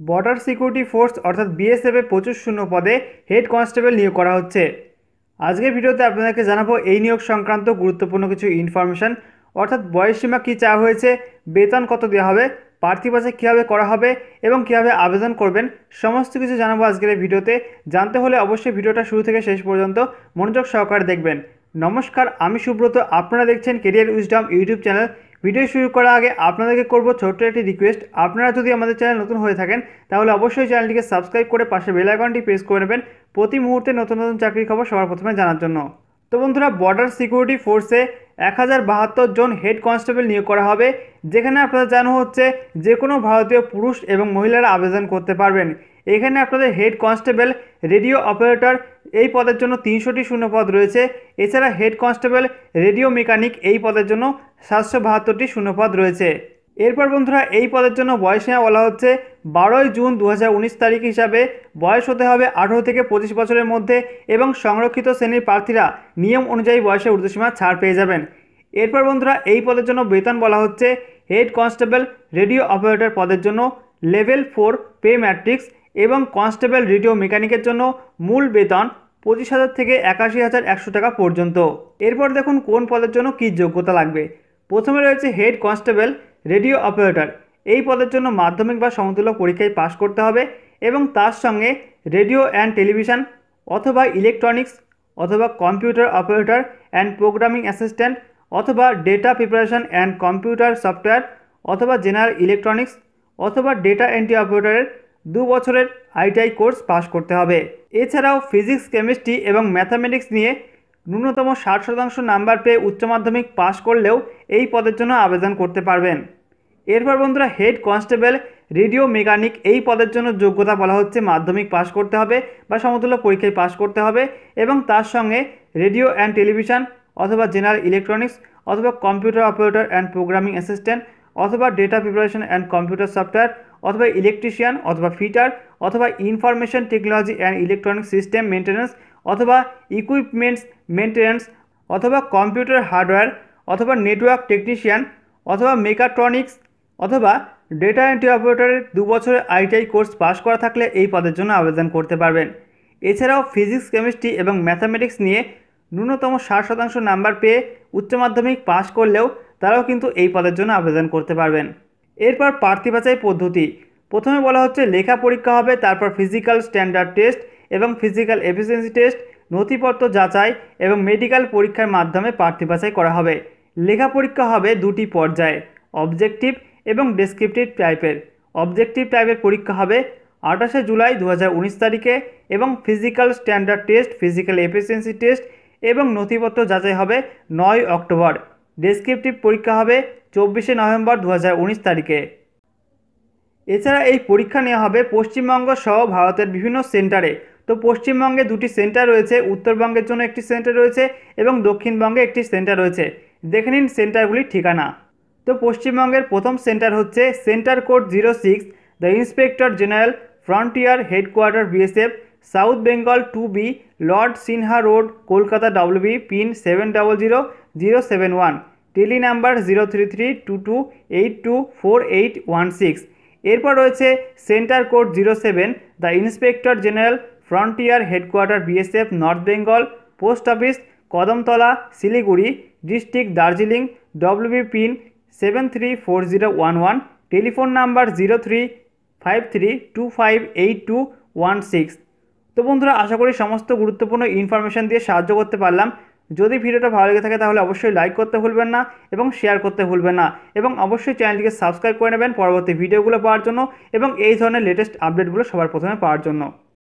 Border security force অর্থাৎ বিএসএফে প্রচুর শূন্য পদে হেড কনস্টেবল নিয়োগ করা হচ্ছে। আজকের ভিডিওতে আপনাদেরকে জানাব এই নিয়োগ সংক্রান্ত গুরুত্বপূর্ণ কিছু ইনফরমেশান অর্থাৎ বয়সসীমা কী চাওয়া হয়েছে, বেতন কত দেওয়া হবে প্রার্থী বাছাই কীভাবে করা হবে এবং কীভাবে আবেদন করবেন, সমস্ত কিছু জানাব আজকের এই ভিডিওতে। জানতে হলে অবশ্যই ভিডিওটা শুরু থেকে শেষ পর্যন্ত মনোযোগ সহকারে দেখবেন। নমস্কার, আমি সুব্রত, আপনারা দেখছেন career wisdom YouTube channel video শুরু করার আগে আপনাদেরকে করব ছোট্ট একটি রিকোয়েস্ট আপনারা যদি আমাদের চ্যানেল নতুন হয়ে থাকেন, তাহলে অবশ্যই চ্যানেলটিকে সাবস্ক্রাইব করে পাশে বেল আইকনটি প্রেস করে নেবেন প্রতি মুহূর্তে নতুন নতুন চাকরির খবর সবার প্রথমে জানার জন্য। তো বন্ধুরা বর্ডার সিকিউরিটি ফোর্সে এক হাজার বাহাত্তর জন হেড কনস্টেবল নিয়োগ করা হবে, যেখানে আপনাদের জানা হচ্ছে যে কোনো ভারতীয় পুরুষ এবং মহিলারা আবেদন করতে পারবেন। এখানে আপনাদের হেড কনস্টেবল রেডিও অপারেটর, এই পদের জন্য তিনশোটি শূন্যপদ রয়েছে। এছাড়া হেড কনস্টেবল, রেডিও মেকানিক, এই পদের জন্য সাতশো বাহাত্তরটি শূন্যপদ রয়েছে। এরপর বন্ধুরা, এই পদের জন্য বয়সীমা বলা হচ্ছে বারোই জুন দু হাজার উনিশ তারিখ হিসাবে। বয়স হতে হবে আঠেরো থেকে পঁচিশ বছরের মধ্যে এবং সংরক্ষিত শ্রেণির প্রার্থীরা নিয়ম অনুযায়ী বয়সে ঊর্ধ্বসীমা ছাড় পেয়ে যাবেন। এরপর বন্ধুরা, এই পদের জন্য বেতন বলা হচ্ছে হেড কনস্টেবল, রেডিও অপারেটর পদের জন্য লেভেল ফোর পে ম্যাট্রিক্স এবং কনস্টেবল রেডিও মেকানিকের জন্য মূল বেতন পঁচিশ হাজার থেকে একাশি হাজার একশো টাকা পর্যন্ত। এরপর দেখুন কোন পদের জন্য কী যোগ্যতা লাগবে। প্রথমে রয়েছে হেড কনস্টেবল, রেডিও অপারেটর। এই পদের জন্য মাধ্যমিক বা সমতুল্য পরীক্ষায় পাশ করতে হবে এবং তার সঙ্গে রেডিও অ্যান্ড টেলিভিশন অথবা ইলেকট্রনিক্স অথবা computer operator and programming assistant অথবা data preparation and computer software অথবা জেনারেল ইলেকট্রনিক্স অথবা ডেটা এন্ট্রি অপারেটরের দু বছরের আইটিআই কোর্স পাশ করতে হবে। এছাড়াও ফিজিক্স, কেমিস্ট্রি এবং ম্যাথামেটিক্স নিয়ে ন্যূনতম ষাট শতাংশ নাম্বার পেয়ে উচ্চ মাধ্যমিক পাশ করলেও এই পদের জন্য আবেদন করতে পারবেন। এরপর বন্ধুরা হেড কনস্টেবল, রেডিও মেকানিক এই পদের জন্য যোগ্যতা বলা হচ্ছে মাধ্যমিক পাশ করতে হবে বা সমতুল্য পরীক্ষায় পাশ করতে হবে এবং তার সঙ্গে রেডিও অ্যান্ড টেলিভিশন অথবা জেনারেল ইলেকট্রনিক্স অথবা computer operator and programming assistant অথবা data preparation and computer software অথবা ইলেকট্রিশিয়ান অথবা ফিটার অথবা information technology and electronic system maintenance অথবা ইকুইপমেন্টস মেনটেন্যান্স অথবা কম্পিউটার হার্ডওয়্যার অথবা নেটওয়ার্ক টেকনিশিয়ান অথবা মেকাট্রনিক্স অথবা ডেটা এন্ট্রি অপারেটরের দু বছরের আইটিআই কোর্স পাশ করা থাকলে এই পদের জন্য আবেদন করতে পারবেন। এছাড়াও ফিজিক্স কেমিস্ট্রি এবং ম্যাথামেটিক্স নিয়ে ন্যূনতম ষাট শতাংশ নাম্বার পেয়ে উচ্চ মাধ্যমিক পাশ করলেও তারাও কিন্তু এই পদের জন্য আবেদন করতে পারবেন। এরপর প্রার্থী বাছাই পদ্ধতি। প্রথমে বলা হচ্ছে লেখা পরীক্ষা হবে, তারপর ফিজিক্যাল স্ট্যান্ডার্ড টেস্ট এবং ফিজিক্যাল এফিসিয়েন্সি টেস্ট নথিপত্র যাচাই এবং মেডিকেল পরীক্ষার মাধ্যমে প্রার্থী বাছাই করা হবে। লেখা পরীক্ষা হবে দুটি পর্যায়ে অবজেক্টিভ এবং ডেসক্রিপটিভ টাইপের অবজেক্টিভ টাইপের পরীক্ষা হবে আঠাশে জুলাই দু হাজার উনিশ তারিখে এবং physical standard test physical efficiency test এবং নথিপত্র যাচাই হবে নয় অক্টোবর। ডেসক্রিপটিভ পরীক্ষা হবে চব্বিশে নভেম্বর দু হাজার উনিশ তারিখে। এছাড়া এই পরীক্ষা নেওয়া হবে পশ্চিমবঙ্গ সহ ভারতের বিভিন্ন সেন্টারে। তো পশ্চিমবঙ্গে দুটি সেন্টার রয়েছে, উত্তরবঙ্গের জন্য একটি সেন্টার রয়েছে এবং দক্ষিণবঙ্গে একটি সেন্টার রয়েছে। দেখে নিন সেন্টারগুলির ঠিকানা। তো পশ্চিমবঙ্গের প্রথম সেন্টার হচ্ছে centre code zero six the inspector general frontier headquarter BSF. South Bengal two B, lord Sinha road, Kolkata WB pin seven double zero zero seven one. Tele number zero three three two two eight two four eight one six. এরপর রয়েছে centre code zero seven, the inspector general, frontier headquarter BSF north Bengal, post office, Kadamtala, Siliguri, district Darjeeling WB pin seven three four zero one one. Telephone number zero three five three two five eight two one six. তো বন্ধুরা, আশা করি সমস্ত গুরুত্বপূর্ণ information দিয়ে সাহায্য করতে পারলাম। যদি ভিডিওটা ভালো লেগে থাকে তাহলে অবশ্যই লাইক করতে ভুলবেন না এবং শেয়ার করতে ভুলবেন না। এবং অবশ্যই চ্যানেলটিকে সাবস্ক্রাইব করে নেবেন পরবর্তী ভিডিওগুলো পাওয়ার জন্য এবং এই ধরনের লেটেস্ট আপডেটগুলো সবার প্রথমে পাওয়ার জন্য।